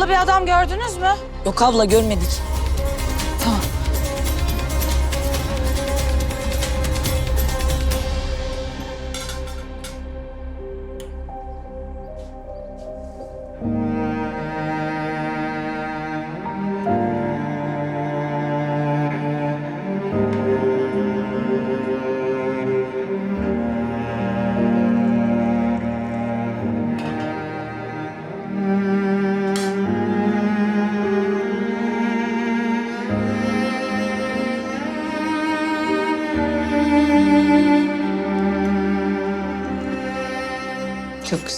Yaralı bir adam gördünüz mü? Yok abla görmedik.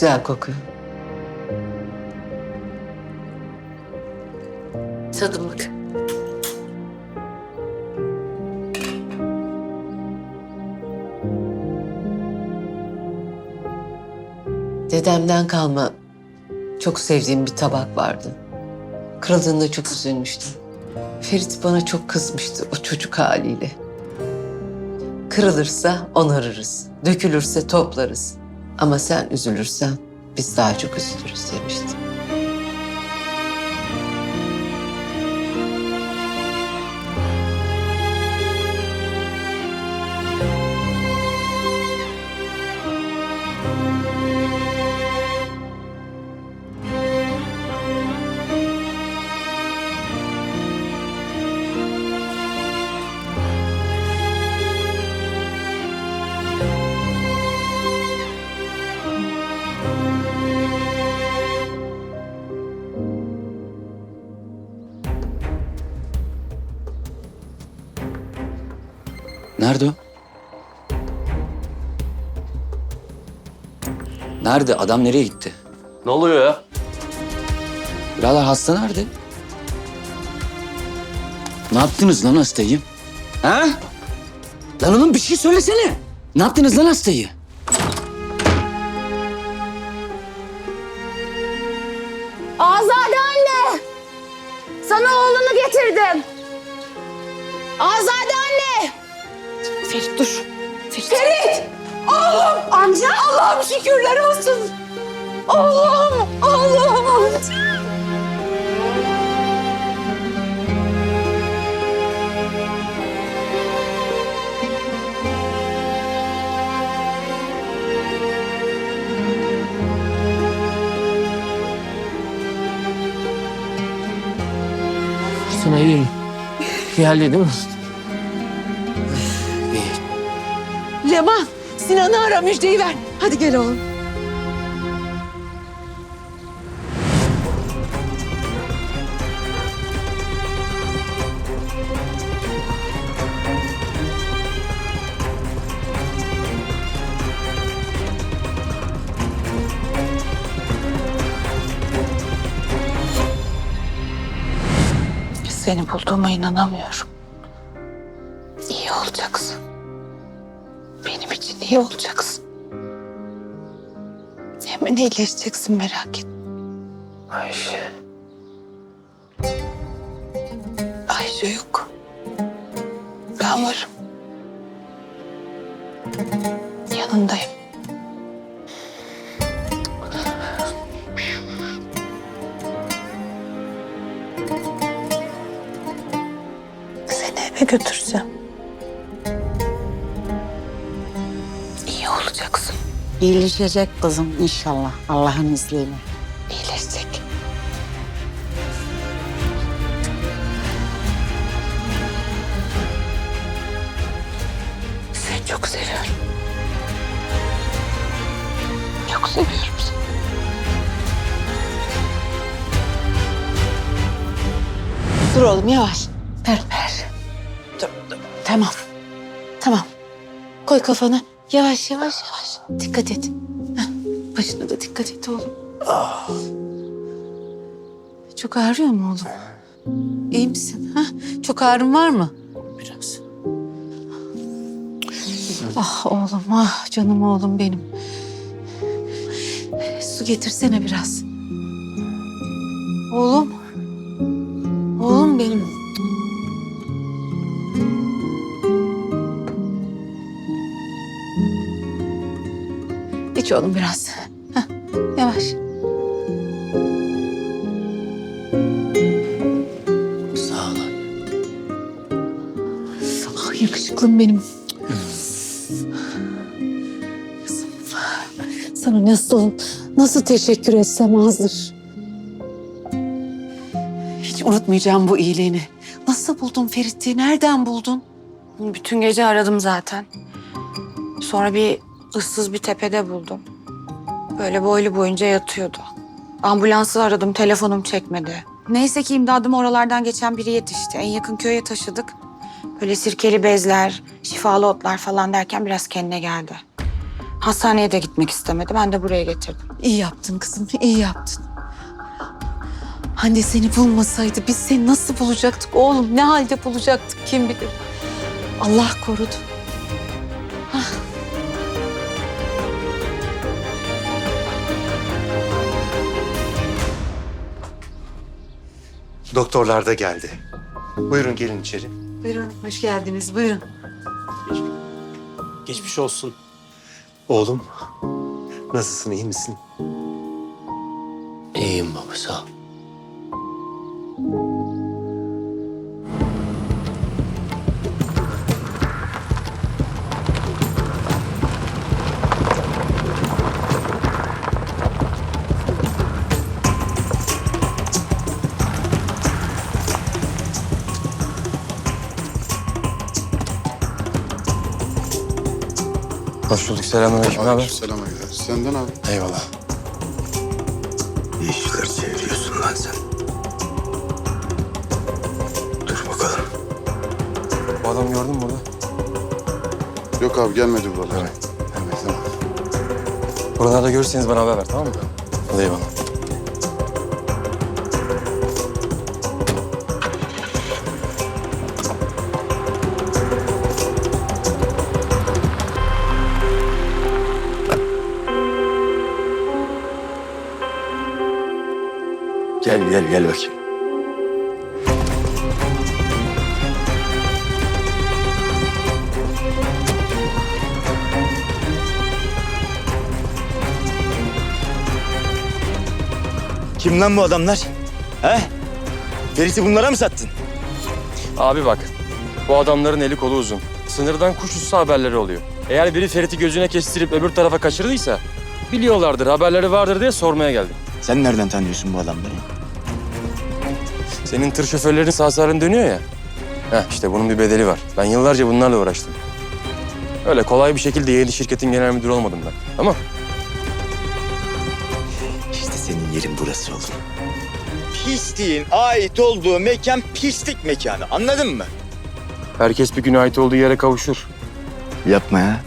Güzel kokuyor. Tadımlık. Dedemden kalma çok sevdiğim bir tabak vardı. Kırıldığında çok üzülmüştüm. Ferit bana çok kızmıştı o çocuk haliyle. Kırılırsa onarırız, dökülürse toplarız. Ama sen üzülürsen biz daha çok üzülürüz demişti. Nerede o? Nerede? Adam nereye gitti? Ne oluyor ya? Birader hasta nerede? Ne yaptınız lan hastayı? Ha? Lan oğlum bir şey söylesene. Ne yaptınız lan hastayı? Azade anne! Sana oğlunu getirdim. Azade anne! Ferit dur. Ferit. Ferit! Oğlum! Amca! Allah'ım şükürler olsun. Oğlum! Oğlum! Sana iyi. Geldi değil mi? Leman, Sinan'ı ara müjdeyi ver. Hadi gel oğlum. Seni bulduğuma inanamıyorum. İyi olacaksın. Hemen iyileşeceksin merak etme. Ayşe. Ayşe yok. Ben varım. Yanındayım. Seni eve götüreceğim. İyileşecek kızım inşallah Allah'ın izniyle. İyileşecek. Seni çok seviyorum. Çok seviyorum seni. Dur oğlum yavaş. Ver, ver. Dur, dur. Tamam. Tamam. Koy kafanı. Yavaş yavaş yavaş. Dikkat et. Heh, Başına da dikkat et oğlum. Çok ağrıyor mu oğlum? İyi misin? Ha? Çok ağrın var mı? Biraz. Ah oğlum ah canım oğlum benim. Su getirsene biraz. Oğlum. Oğlum benim. İç oğlum biraz. Heh, yavaş. Sağ ol. Ah yakışıklım benim. Kızım, sana nasıl nasıl teşekkür etsem azdır. Hiç unutmayacağım bu iyiliğini. Nasıl buldun Ferit'i? Nereden buldun? Bütün gece aradım zaten. Sonra bir ıssız bir tepede buldum. Böyle boylu boyunca yatıyordu. Ambulansı aradım, telefonum çekmedi. Neyse ki imdadıma oralardan geçen biri yetişti. En yakın köye taşıdık. Böyle sirkeli bezler, şifalı otlar falan derken biraz kendine geldi. Hastaneye de gitmek istemedi. Ben de buraya getirdim. İyi yaptın kızım, iyi yaptın. Hande seni bulmasaydı biz seni nasıl bulacaktık oğlum? Ne halde bulacaktık kim bilir. Allah korudu. Doktorlar da geldi. Buyurun gelin içeri. Buyurun, hoş geldiniz. Buyurun. Geçmiş olsun. Oğlum, nasılsın, iyi misin? İyiyim baba sağ ol. Hoş bulduk. Selamünaleyküm. Ne haber? Selam Aydar. Senden abi. Eyvallah. Ne işler çeviriyorsun lan sen? Dur bakalım. Bu adamı gördün mü burada? Yok abi gelmedi buralara. Evet. Evet tamam. Buralarda görürseniz bana haber ver tamam mı? Hadi eyvallah. Gel gel gel bakayım. Kim lan bu adamlar? He? Ferit'i bunlara mı sattın? Abi bak. Bu adamların eli kolu uzun. Sınırdan kuş uçsa haberleri oluyor. Eğer biri Ferit'i gözüne kestirip öbür tarafa kaçırdıysa biliyorlardır, haberleri vardır diye sormaya geldim. Sen nereden tanıyorsun bu adamları? Senin tır şoförlerin sağ salim dönüyor ya. Heh işte bunun bir bedeli var. Ben yıllarca bunlarla uğraştım. Öyle kolay bir şekilde yeni şirketin genel müdürü olmadım ben. Ama İşte senin yerin burası oğlum. Pisliğin ait olduğu mekan pislik mekanı. Anladın mı? herkes bir gün ait olduğu yere kavuşur. Yapma ya.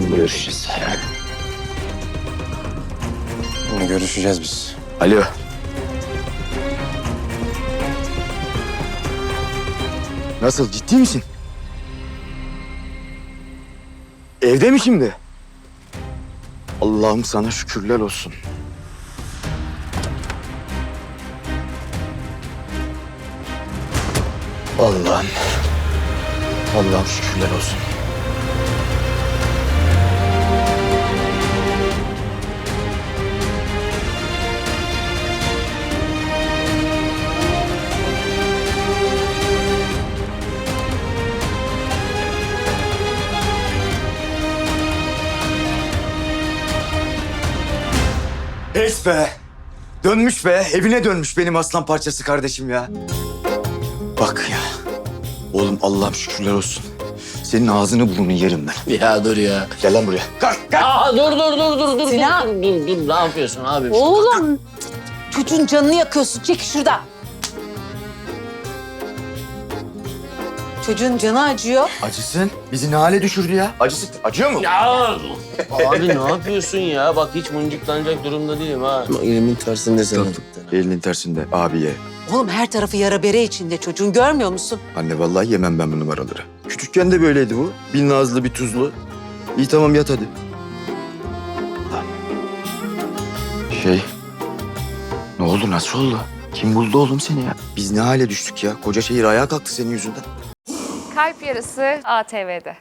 Görüşeceğiz. Görüşeceğiz biz. Alo. Nasıl ciddi misin? Evde mi şimdi? Allah'ım sana şükürler olsun. Allah'ım. Allah'ım şükürler olsun. Pes be. Dönmüş be. Evine dönmüş benim aslan parçası kardeşim ya. Bak ya. Oğlum Allah'ım şükürler olsun. Senin ağzını burnunu yerim ben. Ya dur ya. Gel lan buraya. Kalk kalk. Aa dur dur dur dur dur. Sinan. Dur dur dur. Ne yapıyorsun abi? Oğlum, çocuğun canını yakıyorsun. Çek şuradan. Çocuğun canı acıyor. Acısın. Bizi ne hale düşürdü ya? Acısı. Acıyor mu? Ya abi ne yapıyorsun ya? Bak hiç mıncıklanacak durumda değilim ha. Elimin tersinde sen. Elinin tersinde abiye. Oğlum her tarafı yara bere içinde çocuğun görmüyor musun? Anne vallahi yemem ben bu numaraları. Küçükken de böyleydi bu. Bir nazlı bir tuzlu. İyi tamam yat hadi. Şey... Ne oldu nasıl oldu? Kim buldu oğlum seni ya? Biz ne hale düştük ya? Koca şehir ayağa kalktı senin yüzünden. Kalp Yarısı ATV'de.